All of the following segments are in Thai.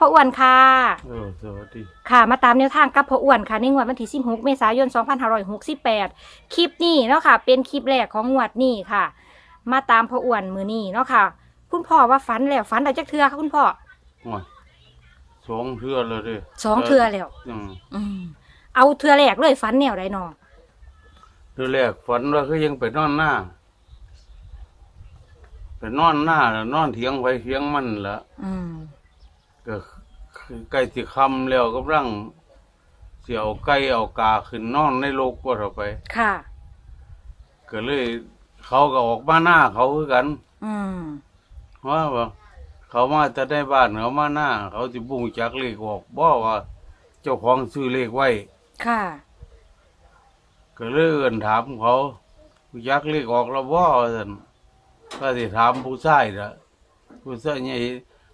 พ่ออ้วนค่ะ เออสวัสดีค่ะ มาตามแนวทางกับพ่ออ้วนค่ะในงวดวันที่16เมษายน 2568 คลิปนี้เนาะค่ะ เป็นคลิปแรกของงวดนี้ค่ะ มาตามพ่ออ้วนมือนี้เนาะค่ะ คุณพ่อว่าฝันแล้วฝันอะไรจักเทือค่ะคุณพ่อโอ้ยสองเทื่อเลยเด้สองเทือแล้ว อืมอืมเอาเทือแรกเลยฝันแนวใดนอเทื่อแรกฝันว่าคือยังไปนอนหน้าไปนอนหน้าแล้วนอนเถียงไปเถียงมันละอืม ก็คือใกล้สิค่ำแล้วกำลังเสียวไก่เอากาขึ้นนอนในโลกว่าเราไป ค่ะ ก็เลย เขาก็ออกมาหน้าเขาคือกัน อืมว่าว่าเขามาจะได้บ้านเขามาหน้า เขาสิบุ้งจักเลขออกบ่ว่า เจ้าของซื้อเลขไว้ ค่ะ ก็เลยเอิ้นถามเขายักเลขออกแล้วบ่ว่าซั่นก็สิถามผู้ชายน่ะผู้ชายใหญ่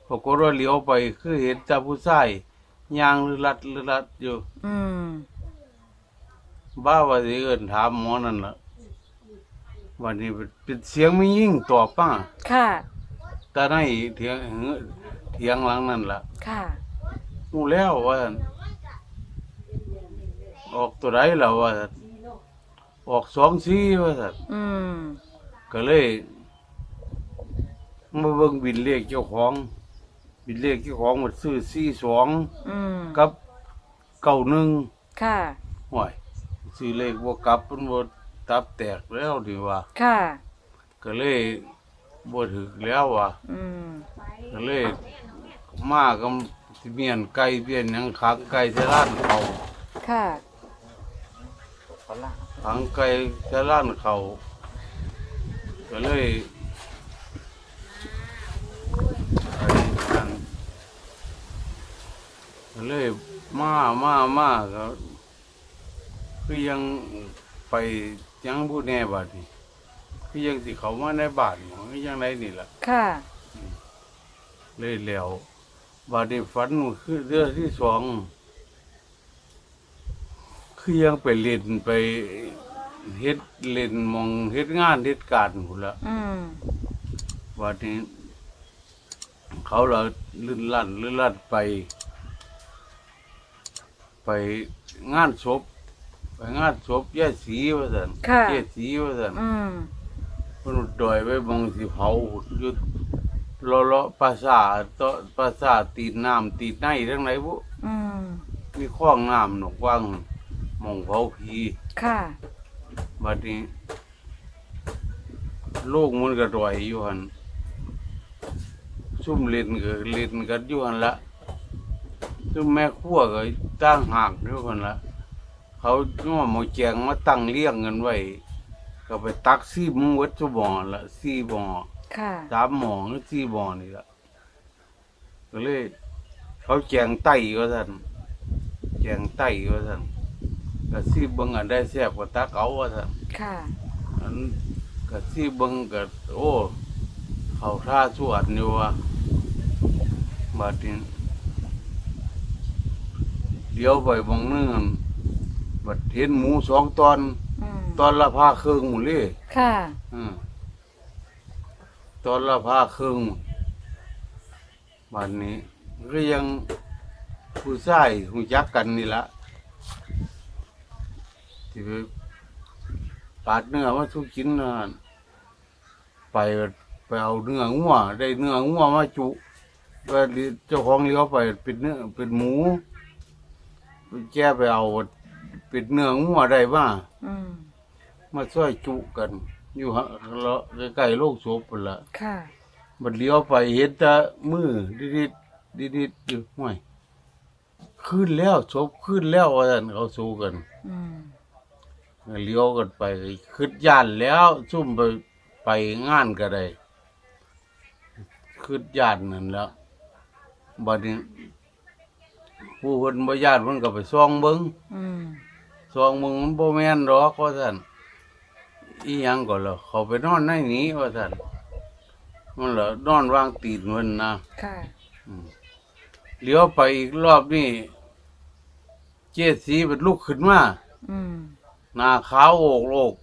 ปรากฏว่าเลี้ยวไปคือเห็นแต่ผู้ชายย่างหรือลัดหรือลัดอยู่ อืมบ้าว่าสิเอิ้นถามหมอนั่นล่ะวันนี้เป็นเสียงไม่ยิ่งตอบป้าค่ะแต่ในเถียงเถียงหลังนั่นล่ะค่ะรู้แล้วว่าซั่นออกตัวใดแล้วว่าซั่นออกสองสี่ว่าซั่นอืมก็เลยมาเบิ่งบินเลขเจ้าของ บินเลขเจ้าของมันซื้อสี่สองอืมกับเก้าหนึ่งค่ะ ห่วยซื้อเลขบ่กลับมันบ่ตับแตกแล้วดีว่า ค่ะ ก็เลยบ่ถึกแล้วว่ะอืมก็เลยมากับสิเมียนไก่เปียนหยังขังไก่ที่ร้านเขาค่ะ ขังไก่ที่ร้านเขาก็เลยไปนั่น ก็เลยมามามาก็คือยังไปยังผู้แน่บาดนี่คือยังสิเขามาในบ้านบ่คือยังไงนี่ล่ะ ค่ะ เลยแล้วบาดนี้ฝันคือเรื่องที่สองคือยังไปเล่นไปเฮ็ดเล่นหมองเฮ็ดงานเฮ็ดการพุ่นละอืมบาดนี้ เขาเราลื่นลั่นลื่นลั่นไป ไปงานศพไปงานศพแย่สีว่าซั่นค่ะ แย่สีว่าซั่นอืมเพิ่นดอยไว้บองสิเผาอยู่เลาะเลาะปราสาทตปราสาทตีนน้ำตีนในทั้งไหนบุอืมมีคลองน้ำหนกว่างหมองเผาผีค่ะบัดนี้โลกมันก็ดอยอยู่หันซุ่มเล่นก็เล่นกันอยู่หันละ ซุ่มแม่ครัวก็ตั้งหากอยู่หันละเขาง้อหมอแจงมาตั้งเลี้ยงกันไว้ ก็ไปตักซี่มึงวัดสุบอนละซี่บอค่ะ สามหมอหรือสี่หมอนี่ละก็เลย เขาแจงไตก็ท่านแจงไตก็ท่านก็ซี่เบิงอันได้แซ่บกว่าตาเก๋าว่าท่านค่ะอันก็ซี่เบิงก็โอ้ เขาท่าสวดอยู่ว่าบาดนี้ เดี๋ยวไปบางนึงอั่นบัดเห็นหมูสองตอน อืมตอนละพาเครื่องหมูเลยค่ะ อืมตอนละพาครึ่งวันนี้ก็ยังผู้ชายหูจักกันนี่ละที่ไปปาดเนื้อมาทุกกินนะไปไปเอาเนื้องัวได้เนื้องัวมาจุก็เจ้าของเลี้ยวไปเป็นเนื้อเป็นหมู แก้ไปเอาเป็นเนื้องัวได้บ้าอืมมาช่วยจุกัน อยู่ฮะเลาะใกล้ๆโลกศพนั่นละค่ะ มันเลี้ยวไปเห็นแต่มือดิดๆดิดๆอยู่ห่วยขึ้นแล้วศพขึ้นแล้วว่าซั่นเขาสู้กัน อืมเลี้ยวกันไปขึ้นย่านแล้วซุ่มไปไปงานก็ได้ขึ้นย่านนั่นแล้วบัดนี้ ผู้คนบ่ญาติมันก็ไปซ่องเบิ่งอืมซองมึงมันบ่แม่นดอกว่าซั่นอีหยังก็ล่ะเขาไปนอนในนี้ว่าซั่นมันเหรอนอนวางตีนมันนะค่ะอืมเลี้ยวไปอีกรอบนี่เจดสีเป็นลุกขึ้นมาอืมหน้าขาวโอกโลก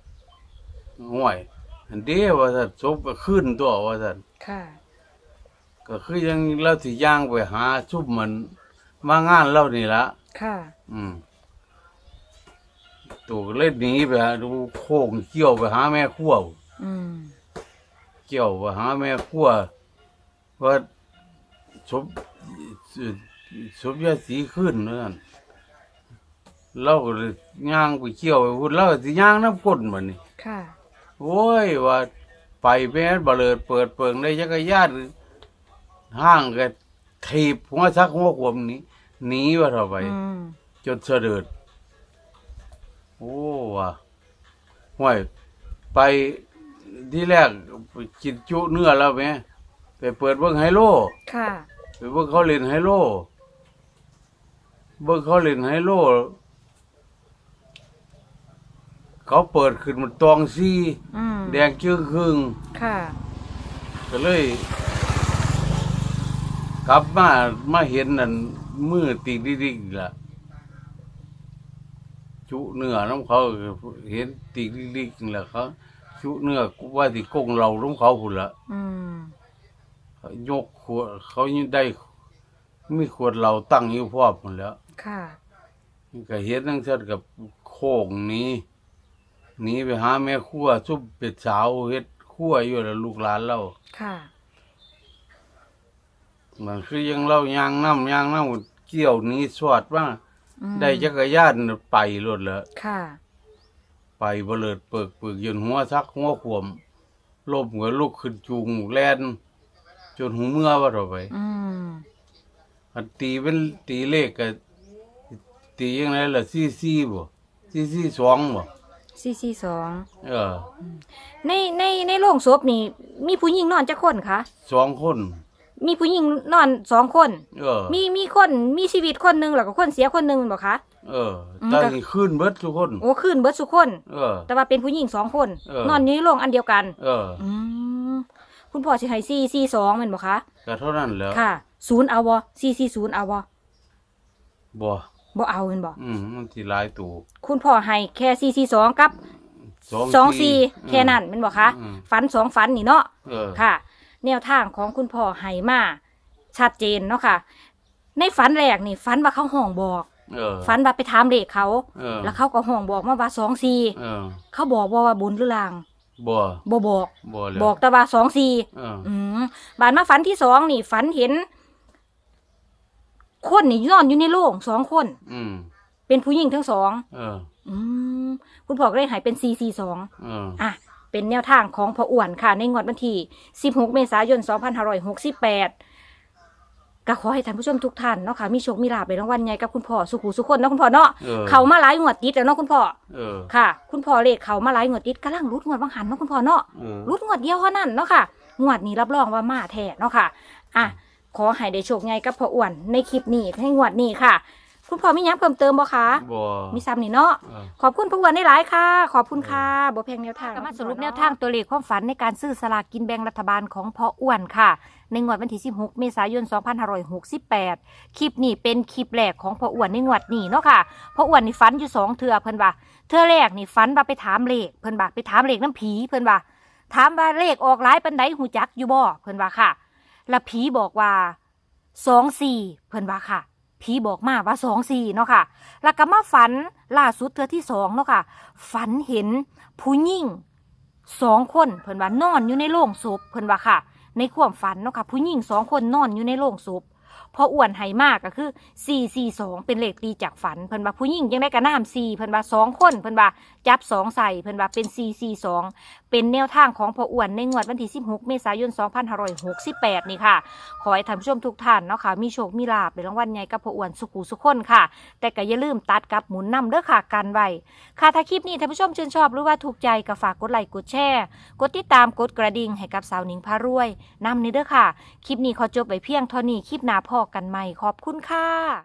ห่วยอันเดียวว่าซั่นศพก็ขึ้นตัวว่าซั่นค่ะ ก็ก็คือยังเราสิย่างไปหาชุบมัน มางานเรานี่ละค่ะ อืมตัวก็เล่นหนีไปหาดูโค้งเกี่ยวไปหาแม่ขั้วอืมเกี่ยวไปหาแม่ขั้วว่าสมสมยาสีขึ้นนั่นเราก็เลยย่างไปเกี่ยวไปพูดเราก็สิย่างน้ำก้นมันนี่ค่ะโอ้ยว่าไปแม่นบเลิดเปิดเปิงได้จักรยานห้างก็ถีบหัวซักหัวขวมหนี้ หนีว่าเท่าไป อืมจนเสด็จโอ้ว่ะห่วยไปที่แรกไปกินจุเนื้อแล้วแม่ไปเปิดเบิ้งไฮโล ค่ะ ไปเบิ้งเขาเล่นไฮโล เบิ้งเขาเล่นไฮโล เขาเปิดขึ้นมันตองซีอืมแดงจึ้งครึ่ง ค่ะ ก็เลย กลับมามาเห็นนั่น มือติดิดิกๆล่ะ จุเนื้อน้ำเขาก็เห็นติดิดิกๆนั่นแหละเขาจุเนื้อว่าที่กงเราน้ำเขาพุ่นละอืมยกขวดเขายังได้มีขวดเราตั้งอยู่พร้อมหมดแล้วค่ะก็เห็นทั้งเช่นกับโค้งหนี้หนีไปหาแม่ครัวซุปเป็ดสาวเฮ็ดครัวอยู่แล้วลูกหลานเราค่ะ มันคือยังเล่ายางน้ำยางน้ำเกี่ยวหนี้สวดว่าอืมได้จักรยานไปรถแล้วค่ะ ไปเบลิดเปิกเปิกยนหัวซักหัวขวมลบหัวลูกขึ้นจูงแลนจนหูเมื่อว่าเราไปอืม อันตีเป็นตีเลขก็ตียังไงล่ะซี่ซี่บ่ซี่ซี่สองบ่สี่สี่สอง เออในในในโรงศพนี่ มีผู้หญิงนอนจักคนคะสองคน มีผู้หญิงนอนสองคน เออมีมีคนมีชีวิตคนหนึ่งแล้วก็คนเสียคนหนึ่งบอกคะ เอออืมตอนก็นี้ขึ้นเบิดทุกคน โอ้ขึ้นเบิดสุคน เออ แต่ว่าเป็นผู้หญิงสองคน เออ นอนอยู่ในโรงอันเดียวกัน Ờ. เอออืมคุณพ่อสิให้สี่สี่สองแมันบอกคะก็เท่านั้นแหล้วค่ะศูนย์เอาวะสี่สี่ศูนย์เอาวะบ่บ่เอาแมันบอกอืมมันสิหลายตัวคุณพ่อให้แค่สี่สี่สองกับสองสี่แค่นั้นแมันบอกคะอืมฝันสองฝันนี่เนาะเออค่ะ แนวทางของคุณพ่อให้มาชัดเจนเนาะค่ะ ในฝันแรกนี่ฝันว่าเขาห้องบอกเออ ฝันว่าไปถามเลขเขา เออ แล้วเขาก็ห้องบอกมาว่าสองสี่เออเขาบอกว่าว่าบนหรือลางบ่บ่บอก บ่แล้วบอกแต่ว่าสองสี่เอออืมบานมาฝันที่สองนี่ฝันเห็น คนนี่นอนอยู่ในโรงสองคน อืมเป็นผู้หญิงทั้งสอง เออ อืมคุณพ่อก็เลยใหายเป็นสี่สี่สองเออ อะ เป็นแนวทางของพ่ออ้วนค่ะในงวดวันที่ 16 เมษายน 2568ก็ขอให้ท่านผู้ชมทุกท่านเนาะค่ะมีโชคมีลาภในรางวัลใหญ่กับคุณพ่อสุขุสุขคนเนาะคุณพ่อเนาะเออ เขามาหลายงวดติดแล้วเนาะคุณพ่อเออค่ะ คุณพ่อเลขเขามาหลายงวดติดกำลังรุดงวดบางหันเนาะคุณพ่อเนาะ เออ รุดงวดเดียวเท่านั้นเนาะค่ะ งวดนี้รับรองว่ามาแท้เนาะค่ะ อะ ขอให้ได้โชคใหญ่กับพ่ออ้วนในคลิปนี้ให้งวดนี้ค่ะ คุณพ่อมีหยังเพิ่มเติมบ่คะบ่ มีซ้ำนี่เนาะเออ ขอบคุณผู้วันได้หลายค่ะ ขอบคุณค่ะบ่แพงแนวทางก็มาสรุปแนวทางตัวเลขความฝันในการซื้อสลากกินแบ่งรัฐบาลของพ่ออ้วนค่ะ ในงวดวันที่ 16 เมษายน 2568 คลิปนี้เป็นคลิปแรกของพ่ออ้วนในงวดนี้เนาะค่ะ พ่ออ้วนนี่ฝันอยู่สองเทื่อเพิ่นว่า เทื่อแรกนี่ฝันว่าไปถามเลขเพิ่นว่าไปถามเลขน้ำผีเพิ่นว่า ถามว่าเลขออกหลายปานใดหูจักอยู่บ่เพิ่นว่าค่ะ แล้วผีบอกว่า 24 เพิ่นว่าค่ะ ผีบอกมาว่าสองสี่เนาะค่ะ แล้วก็มาฝันล่าสุดเธอที่สองเนาะค่ะ ฝันเห็นผู้หญิงสองคนเพิ่นว่านอนอยู่ในโรงศพเพิ่นว่าค่ะ ในความฝันเนาะค่ะ ผู้หญิงสองคนนอนอยู่ในโรงศพพออ้วนไหมากก็คือ4 4 2เป็นเลขตีจากฝันเพิ่นว่าผู้หญิงยังได้กระน้ำ4เพิ่นว่าสองคนเพิ่นว่าจับสองใส่เพิ่นว่าเป็น4 4 2เป็นแนวทางของพออ้วนในงวดวันที่16เมษายน2568นี่ค่ะ ขอให้ท่านผู้ชมทุกท่านเนาะค่ะมีโชคมีลาภในรางวัลใหญ่กับพออ้วนสุขูสุขคนค่ะ แต่ก็อย่าลืมตัดกับหมุนนำเด้อค่ะกันไว้ค่ะถ้าคลิปนี้ท่านผู้ชมชื่นชอบหรือว่าถูกใจก็ฝากกดไลค์กดแชร์กดติดตามกดกระดิ่งให้กับสาวหนิงพารวยนำนี้เด้อค่ะ คลิปนี้ขอจบไปเพียงเท่านี้คลิปหน้าพอกันใหม่ขอบคุณค่ะ